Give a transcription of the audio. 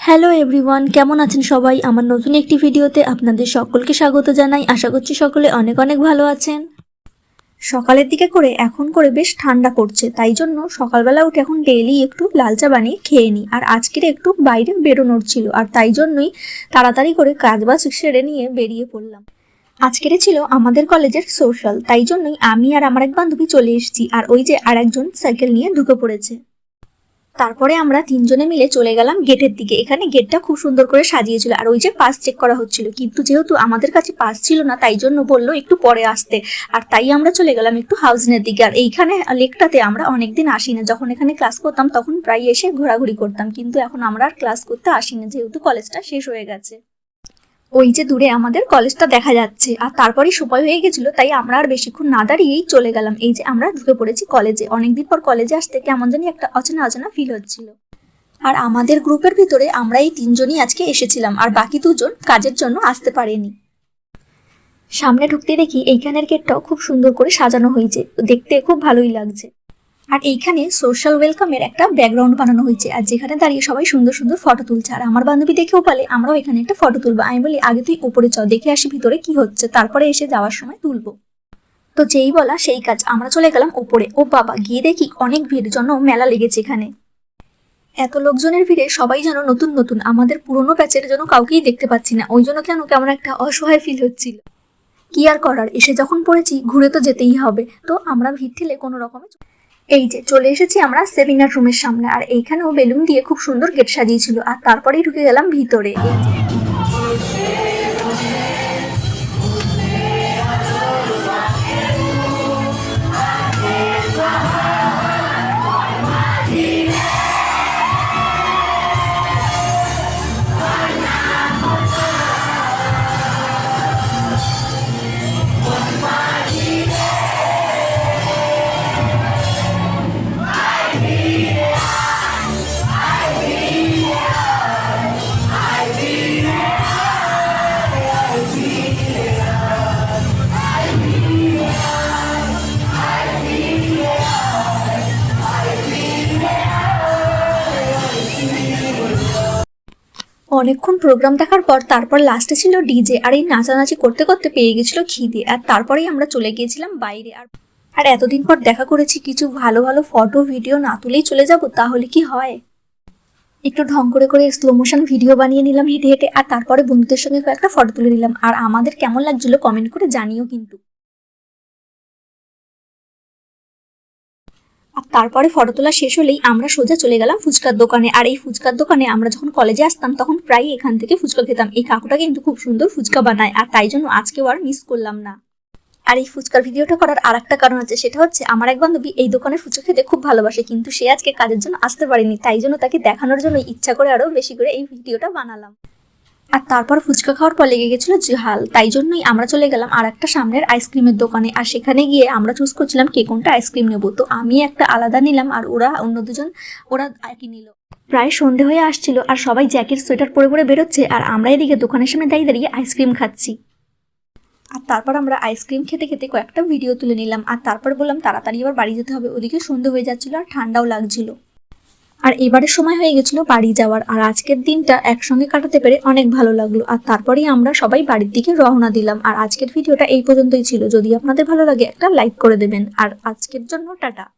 Hello everyone কেমন আছেন সবাই? আমার নতুন একটি ভিডিওতে আপনাদের সকলকে স্বাগত জানাই। আশা করছি সকলে অনেক অনেক ভালো আছেন। সকালের দিকে করে এখন করে বেশ ঠান্ডা করছে, তাই জন্য সকালবেলা উঠে এখন ডেইলি একটু লাল চা বানিয়ে খেয়ে নিই। আর আজকের একটু বাইরে বেরোনোর ছিল, আর তাই জন্যই তাড়াতাড়ি করে কাজ বাজ সেরে নিয়ে বেরিয়ে পড়লাম। আজকের ছিল আমাদের কলেজের সোশ্যাল তাই জন্যই আমি আর আমার এক বান্ধবী চলে এসেছি, আর ওই যে আর একজন সাইকেল নিয়ে ঢুকে পড়েছে। তারপরে আমরা তিনজনে মিলে চলে গেলাম গেটের দিকে। এখানে গেটটা খুব সুন্দর করে সাজিয়েছিল। আর ওই যে পাস চেক করা হচ্ছিল। কিন্তু যেহেতু আমাদের কাছে পাস ছিল না, তাই জন্য বলল একটু পরে আসতে। আর তাই আমরা চলে গেলাম একটু হাউজিনের দিকে। আর এইখানে লেকটাতে আমরা অনেকদিন আসি না যখন এখানে ক্লাস করতাম, তখন প্রায় এসে ঘোরাঘুরি করতাম। কিন্তু এখন আমরা আর ক্লাস করতে আসি না যেহেতু কলেজটা শেষ হয়ে গেছে। ওই যে দূরে আমাদের কলেজটা দেখা যাচ্ছে। আর তারপরেই সময় হয়ে গেছিল, তাই আমরা আর বেশিক্ষণ না দাঁড়িয়েই চলে গেলাম। এই যে আমরা ঢুকে পড়েছি কলেজে। অনেকদিন পর কলেজে আসতে কেমন জানি একটা অচেনা অচেনা ফিল হচ্ছিল। আর আমাদের গ্রুপের ভিতরে আমরা এই তিনজনই আজকে এসেছিলাম, আর বাকি দুজন কাজের জন্য আসতে পারেনি। সামনে ঢুকতে দেখি এইখানের গেটটাও খুব সুন্দর করে সাজানো হয়েছে। দেখতে খুব ভালোই লাগছে। আর এইখানে সোশ্যাল ওয়েলকামের একটা ব্যাকগ্রাউন্ড বানানো হয়েছে। আর যেখানে দাঁড়িয়ে সবাই সুন্দর সুন্দর ফটো তুলছে। আর আমার বান্ধবী দেখেও বলে, আমরাও এখানে একটা ফটো তুলবো। আমি বলি, আগে তুই উপরে চল, দেখে আসি ভিতরে কি হচ্ছে। তারপরে এসে যাওয়ার সময় তুলবো। তো যেই বলা সেই কাজ। আমরা চলে গেলাম ওপরে ও বাবা, গিয়ে দেখি অনেক ভিড় জন্য মেলা লেগেছে এখানে। এত লোকজনের ভিড়ে সবাই যেন নতুন নতুন। আমাদের পুরনো ব্যাচের জন্য কাউকেই দেখতে পাচ্ছি না। ওই জন্য কেন কেমন একটা অসহায় ফিল হচ্ছিল। কি আর করার? এসে যখন পড়েছি, ঘুরে তো যেতেই হবে। তো আমরা ভিড় ঠেলে কোনো রকমে এই যে, চলে এসেছি আমরা সেমিনার রুমের সামনে। আর এইখানেও বেলুন দিয়ে খুব সুন্দর গেট সাজিয়েছিল। আর তারপরেই ঢুকে গেলাম ভিতরে। এই যে। অনেকক্ষণ প্রোগ্রাম দেখার পর তারপর লাস্টে ছিল ডিজে আর এই নাচানাচি করতে করতে পেয়ে গেছিল খিদে আর তারপরেই আমরা চলে গিয়েছিলাম বাইরে। আর আর এতদিন পর দেখা করেছি, কিছু ভালো ভালো ফটো ভিডিও না তুলেই চলে যাব, তাহলে কি হয়? একটু ঢং করে করে স্লো মোশন ভিডিও বানিয়ে নিলাম হেঁটে হেঁটে, আর তারপরে বন্ধুদের সঙ্গে কয়েকটা ফটো তুলে নিলাম। আর আমাদের কেমন লাগছিল কমেন্ট করে জানিও কিন্তু। তারপরে ফটো তোলা শেষ হলেই আমরা সোজা চলে গেলাম ফুচকার দোকানে। আর এই ফুচকার দোকানে আমরা যখন কলেজে আসতাম, তখন প্রায় এখান থেকে ফুচকা খেতাম। এই কাকুটা কিন্তু খুব সুন্দর ফুচকা বানায়, আর তাই জন্য আজকেও আর মিস করলাম না। আর এই ফুচকার ভিডিওটা করার আর একটা কারণ আছে, সেটা হচ্ছে আমার এক বান্ধবী এই দোকানের ফুচকা খেতে খুব ভালোবাসে, কিন্তু সে আজকে কাজের জন্য আসতে পারেনি। তাই জন্য তাকে দেখানোর জন্য ইচ্ছা করে আরও বেশি করে এই ভিডিওটা বানালাম। আর তারপর ফুচকা খাওয়ার পর লেগে গেছিল ঝাল তাই জন্যই আমরা চলে গেলাম আর একটা সামনের আইসক্রিমের দোকানে। আর সেখানে গিয়ে আমরা চুজ করছিলাম কে কোনটা আইসক্রিম নেব। তো আমি একটা আলাদা নিলাম আর ওরা অন্য দুজন, ওরা একই নিল। প্রায় সন্ধে হয়ে আসছিল আর সবাই জ্যাকেট সোয়েটার পরে পরে বেরোচ্ছে আর আমরা এদিকে দোকানের সামনে দাঁড়িয়ে দাঁড়িয়ে আইসক্রিম খাচ্ছি। আর তারপর আমরা আইসক্রিম খেতে খেতে কয়েকটা ভিডিও তুলে নিলাম। আর তারপর বললাম, তাড়াতাড়ি আবার বাড়ি যেতে হবে। ওদিকে সন্ধে হয়ে যাচ্ছিল আর ঠান্ডাও লাগছিল। আর এবারে সময় হয়ে গেছিল বাড়ি যাওয়ার। আর আজকের দিনটা একসঙ্গে কাটাতে পেরে অনেক ভালো লাগল। আর তারপরেই আমরা সবাই বাড়ির দিকে রওনা দিলাম। আর আজকের ভিডিওটা এই পর্যন্তই ছিল। যদি আপনাদের ভালো লাগে একটা লাইক করে দেবেন। আর আজকের জন্য টাটা।